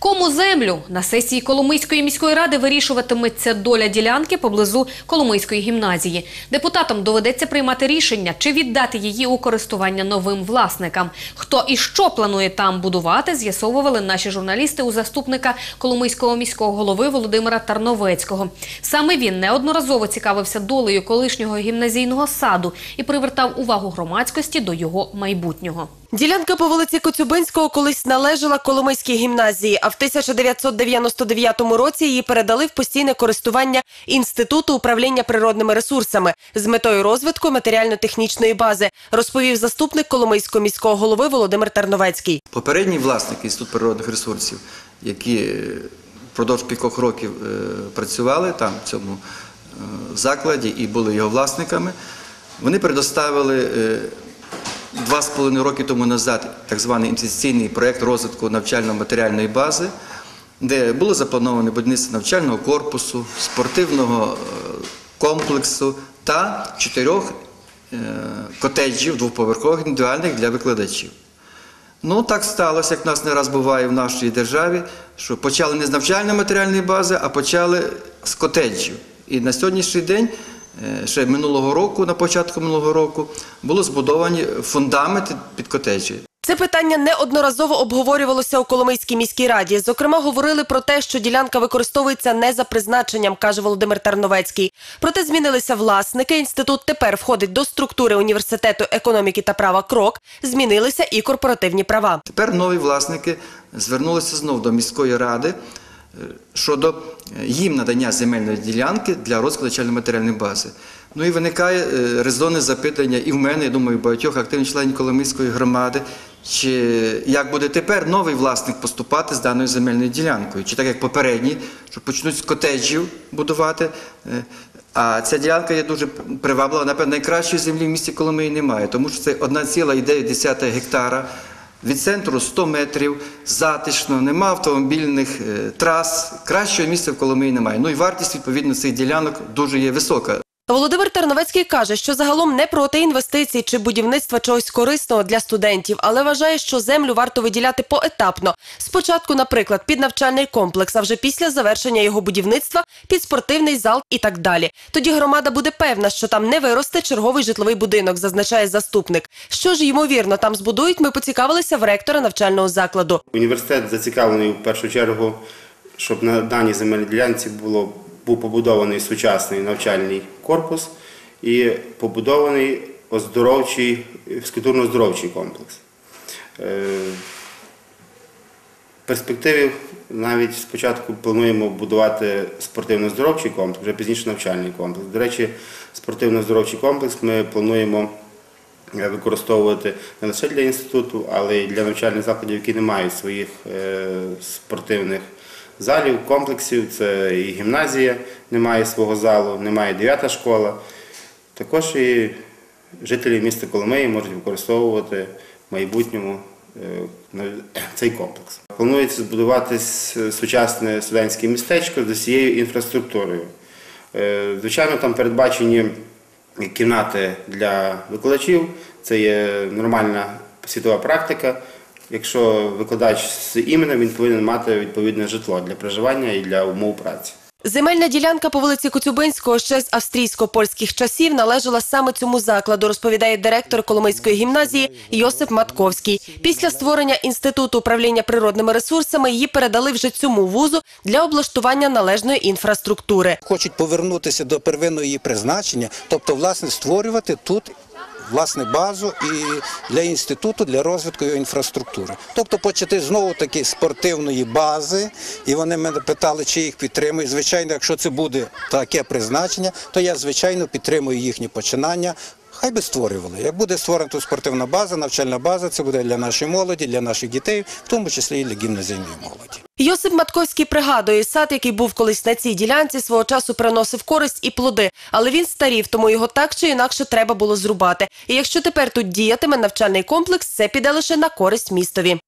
Кому землю на сесії Коломийської міської ради вирішуватиметься доля ділянки поблизу Коломийської гімназії. Депутатам доведеться приймати рішення, чи віддати її у користування новим власникам. Хто і що планує там будувати, з'ясовували наші журналісти у заступника Коломийського міського голови Володимира Тарновецького. Саме він неодноразово цікавився долею колишнього гімназійного саду і привертав увагу громадськості до його майбутнього. Ділянка по вулиці Коцюбинського колись належала Коломийській гімназії, а в 1999 році її передали в постійне користування Інституту управління природними ресурсами з метою розвитку матеріально-технічної бази, розповів заступник Коломийського міського голови Володимир Тарновецький. Попередній власник Інституту природних ресурсів, які е, впродовж кількох років е, працювали там в цьому е, закладі і були його власниками, вони предоставили е, два з половиною роки тому назад так званий інвестиційний проєкт розвитку навчально-матеріальної бази, де було заплановане будівництво навчального корпусу, спортивного е, комплексу та чотирьох е, котеджів двоповерхових індивідуальних для викладачів. Ну, так сталося, як в нас не раз буває в нашій державі, що почали не з навчально-матеріальної бази, а почали з котеджів. І на сьогоднішній день, ще минулого року, на початку минулого року, було збудовані фундаменти під котеджі. Це питання неодноразово обговорювалося у Коломийській міській раді. Зокрема, говорили про те, що ділянка використовується не за призначенням, каже Володимир Тарновецький. Проте змінилися власники. Інститут тепер входить до структури університету економіки та права КРОК. Змінилися і корпоративні права. Тепер нові власники звернулися знов до міської ради е, щодо е, їм надання земельної ділянки для розвитку навчально-матеріальної бази. Ну і виникає е, резонне запитання і в мене, я думаю, багатьох активних членів Коломийської громади, чи як буде тепер новий власник поступати з даною земельною ділянкою? Чи так як попередній, що почнуть з котеджів будувати? е, А ця ділянка є дуже приваблива. Напевно, найкращої землі в місті Коломиї немає, тому що це 1,9 гектара. Від центру 100 метрів, затишно, нема автомобільних е, трас. Кращого місця в Коломиї немає. Ну і вартість відповідно цих ділянок дуже є висока. Володимир Тарновецький каже, що загалом не проти інвестицій чи будівництва чогось корисного для студентів, але вважає, що землю варто виділяти поетапно. Спочатку, наприклад, під навчальний комплекс, а вже після завершення його будівництва під спортивний зал і так далі. Тоді громада буде певна, що там не виросте черговий житловий будинок, зазначає заступник. Що ж ймовірно там збудують, ми поцікавилися в ректора навчального закладу. Університет зацікавлений в першу чергу, щоб на даній земельній ділянці було, був побудований сучасний навчальний корпус і побудований оздоровчий, фізкультурно-оздоровчий комплекс. Е, В перспективі навіть спочатку плануємо будувати спортивно-оздоровчий комплекс, вже пізніше навчальний комплекс. До речі, спортивно-оздоровчий комплекс ми плануємо е, використовувати не лише для інституту, але й для навчальних закладів, які не мають своїх е, спортивних залів, комплексів. Це і гімназія не має свого залу, немає дев'ята школа. Також і жителі міста Коломиї можуть використовувати в майбутньому е, цей комплекс. Планується збудувати сучасне студентське містечко з усією інфраструктурою. Е, Звичайно, там передбачені кімнати для викладачів, це є нормальна світова практика. Якщо викладач з іменем, він повинен мати відповідне житло для проживання і для умов праці. Земельна ділянка по вулиці Коцюбинського ще з австрійсько-польських часів належала саме цьому закладу, розповідає директор Коломийської гімназії Йосип Матковський. Після створення інституту управління природними ресурсами її передали вже цьому вузу для облаштування належної інфраструктури. хочуть повернутися до первинного її призначення, тобто, власне, створювати тут. Власне, базу і для інституту для розвитку його інфраструктури. Тобто почати знову таки спортивної бази, і вони мене питали, чи їх підтримую. Звичайно, якщо це буде таке призначення, то я звичайно підтримую їхні починання. Хай би створювали. Як буде створена тут спортивна база, навчальна база, це буде для нашої молоді, для наших дітей, в тому числі і для гімназійної молоді. Йосип Матковський пригадує, сад, який був колись на цій ділянці, свого часу приносив користь і плоди, але він старів, тому його так чи інакше треба було зрубати. І якщо тепер тут діятиме навчальний комплекс, це піде лише на користь містові.